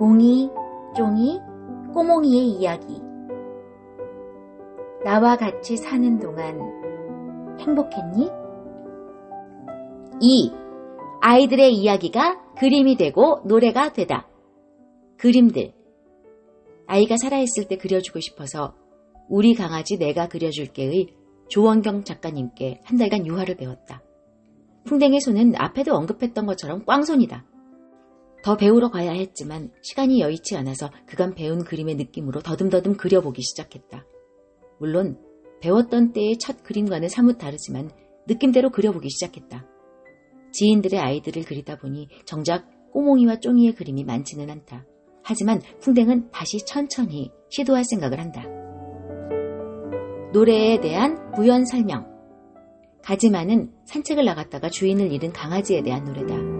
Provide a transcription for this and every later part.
옹이, 쫑이, 꼬몽이의 이야기. 나와 같이 사는 동안 행복했니? 2. 아이들의 이야기가 그림이 되고 노래가 되다. 그림들. 아이가 살아있을 때 그려주고 싶어서 우리 강아지 내가 그려줄게의 조원경 작가님께 한 달간 유화를 배웠다. 풍뎅의 손은 앞에도 언급했던 것처럼 꽝손이다. 더 배우러 가야 했지만 시간이 여의치 않아서 그간 배운 그림의 느낌으로 더듬더듬 그려보기 시작했다. 물론 배웠던 때의 첫 그림과는 사뭇 다르지만 느낌대로 그려보기 시작했다. 지인들의 아이들을 그리다 보니 정작 꼬몽이와 쫑이의 그림이 많지는 않다. 하지만 풍뎅은 다시 천천히 시도할 생각을 한다. 노래에 대한 부연 설명. 가지마는 산책을 나갔다가 주인을 잃은 강아지에 대한 노래다.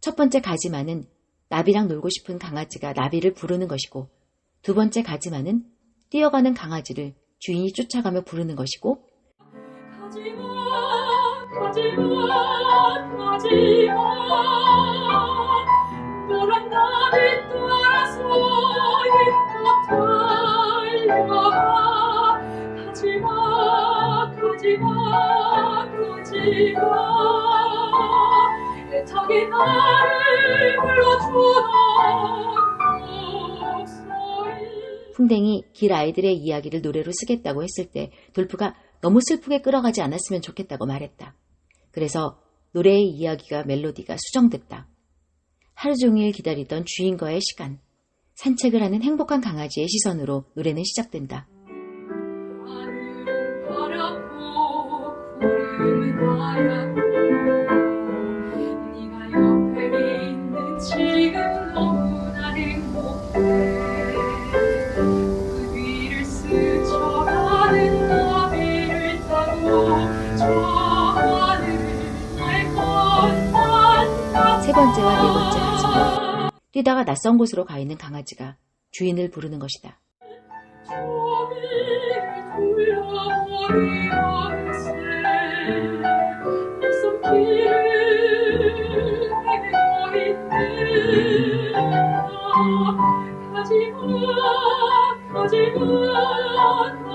첫 번째 가지마는 나비랑 놀고 싶은 강아지가 나비를 부르는 것이고, 두 번째 가지마는 뛰어가는 강아지를 주인이 쫓아가며 부르는 것이고, 가지마 가지마 가지마 애착이 나를 불러주던 목소리 풍뎅이 길 아이들의 이야기를 노래로 쓰겠다고 했을 때 돌프가 너무 슬프게 끌어가지 않았으면 좋겠다고 말했다. 그래서 노래의 이야기가 멜로디가 수정됐다. 하루 종일 기다리던 주인과의 시간, 산책을 하는 행복한 강아지의 시선으로 노래는 시작된다. 번째와 네 번째 가지마. 뛰다가 낯선 곳으로 가 있는 강아지가 주인을 부르는 것이다. 가지마 가지마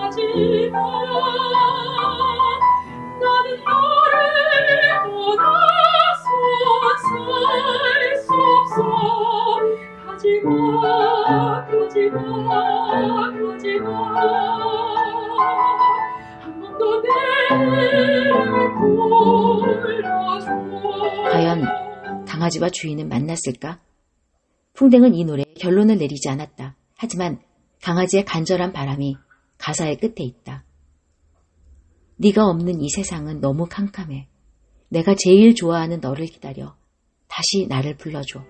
과연 강아지와 주인은 만났을까? 풍뎅은 이 노래에 결론을 내리지 않았다. 하지만 강아지의 간절한 바람이 가사의 끝에 있다. 네가 없는 이 세상은 너무 캄캄해. 내가 제일 좋아하는 너를 기다려. 다시 나를 불러줘.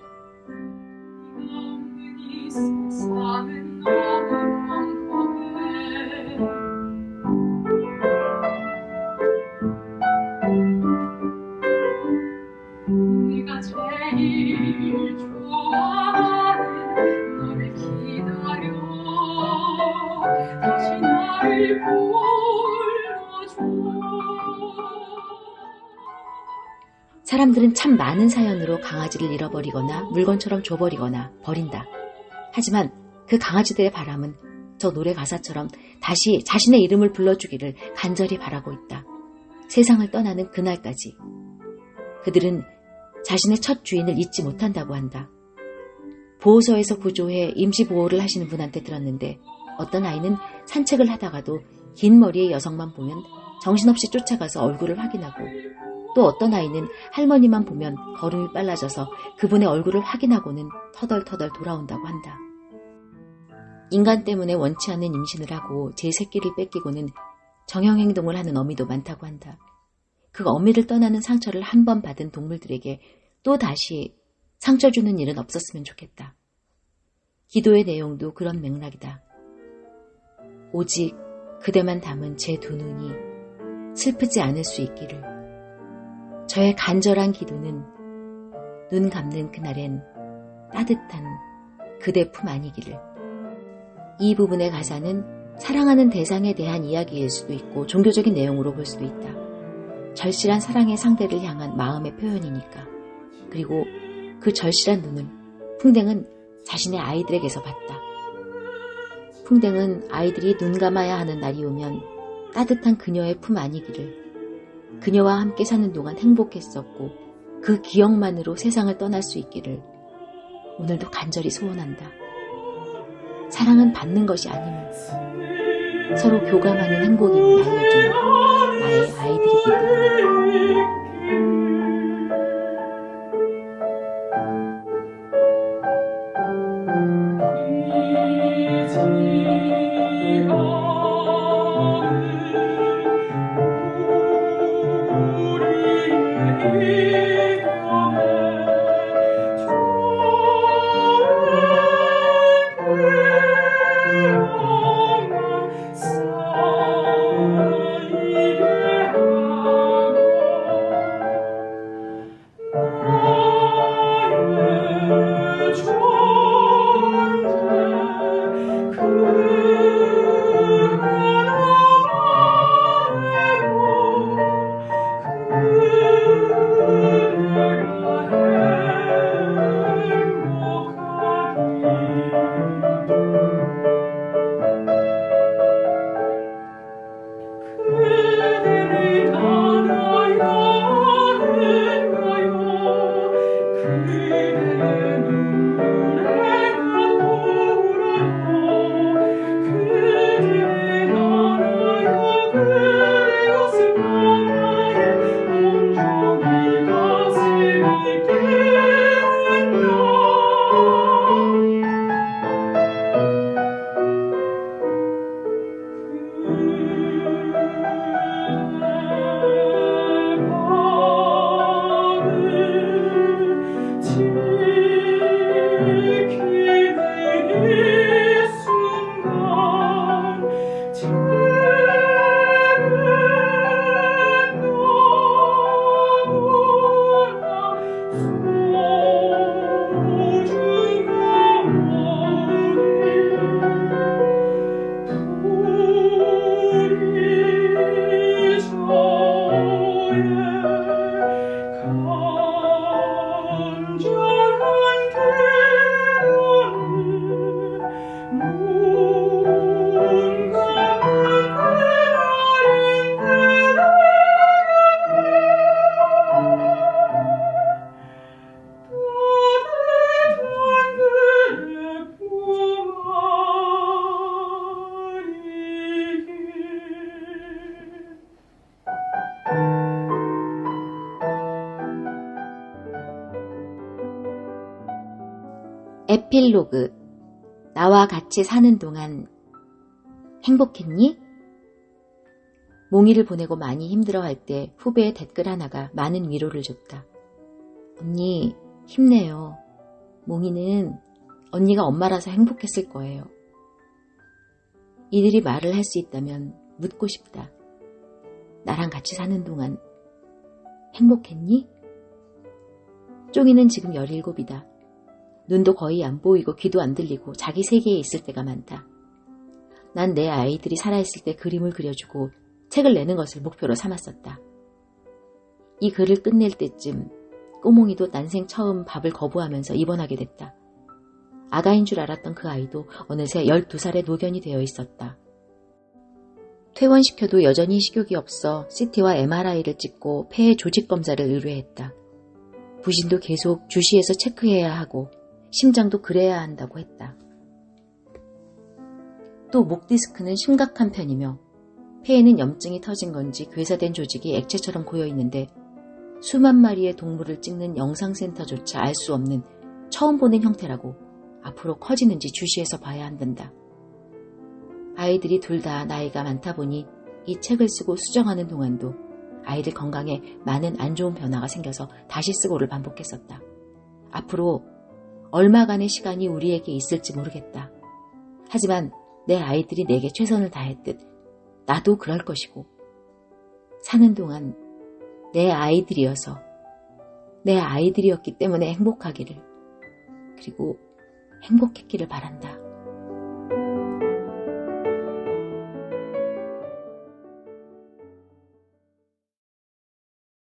사람들은 참 많은 사연으로 강아지를 잃어버리거나 물건처럼 줘버리거나 버린다. 하지만 그 강아지들의 바람은 저 노래 가사처럼 다시 자신의 이름을 불러주기를 간절히 바라고 있다. 세상을 떠나는 그날까지. 그들은 자신의 첫 주인을 잊지 못한다고 한다. 보호소에서 구조해 임시보호를 하시는 분한테 들었는데 어떤 아이는 산책을 하다가도 긴 머리의 여성만 보면 정신없이 쫓아가서 얼굴을 확인하고 또 어떤 아이는 할머니만 보면 걸음이 빨라져서 그분의 얼굴을 확인하고는 터덜터덜 돌아온다고 한다. 인간 때문에 원치 않는 임신을 하고 제 새끼를 뺏기고는 정형행동을 하는 어미도 많다고 한다. 그 어미를 떠나는 상처를 한 번 받은 동물들에게 또 다시 상처 주는 일은 없었으면 좋겠다. 기도의 내용도 그런 맥락이다. 오직 그대만 담은 제 두 눈이 슬프지 않을 수 있기를. 저의 간절한 기도는 눈 감는 그날엔 따뜻한 그대 품 아니기를. 이 부분의 가사는 사랑하는 대상에 대한 이야기일 수도 있고 종교적인 내용으로 볼 수도 있다. 절실한 사랑의 상대를 향한 마음의 표현이니까. 그리고 그 절실한 눈을 풍뎅은 자신의 아이들에게서 봤다. 풍뎅은 아이들이 눈 감아야 하는 날이 오면 따뜻한 그녀의 품 아니기를 그녀와 함께 사는 동안 행복했었고 그 기억만으로 세상을 떠날 수 있기를 오늘도 간절히 소원한다. 사랑은 받는 것이 아님을 서로 교감하는 행복임을 알려주는 나의 아이들이기 때문에 그 에필로그 나와 같이 사는 동안 행복했니? 몽이를 보내고 많이 힘들어할 때 후배의 댓글 하나가 많은 위로를 줬다. 언니 힘내요. 몽이는 언니가 엄마라서 행복했을 거예요. 이들이 말을 할 수 있다면 묻고 싶다. 나랑 같이 사는 동안 행복했니? 쫑이는 지금 17이다. 눈도 거의 안 보이고 귀도 안 들리고 자기 세계에 있을 때가 많다. 난 내 아이들이 살아있을 때 그림을 그려주고 책을 내는 것을 목표로 삼았었다. 이 글을 끝낼 때쯤 꼬몽이도 난생 처음 밥을 거부하면서 입원하게 됐다. 아가인 줄 알았던 그 아이도 어느새 12살의 노견이 되어 있었다. 퇴원시켜도 여전히 식욕이 없어 CT와 MRI를 찍고 폐의 조직 검사를 의뢰했다. 부신도 계속 주시해서 체크해야 하고 심장도 그래야 한다고 했다. 또 목 디스크는 심각한 편이며 폐에는 염증이 터진 건지 괴사된 조직이 액체처럼 고여 있는데 수만 마리의 동물을 찍는 영상센터조차 알 수 없는 처음 보는 형태라고 앞으로 커지는지 주시해서 봐야 한단다. 아이들이 둘 다 나이가 많다 보니 이 책을 쓰고 수정하는 동안도 아이들 건강에 많은 안 좋은 변화가 생겨서 다시 쓰고를 반복했었다. 앞으로 얼마간의 시간이 우리에게 있을지 모르겠다. 하지만 내 아이들이 내게 최선을 다했듯 나도 그럴 것이고 사는 동안 내 아이들이어서 내 아이들이었기 때문에 행복하기를 그리고 행복했기를 바란다.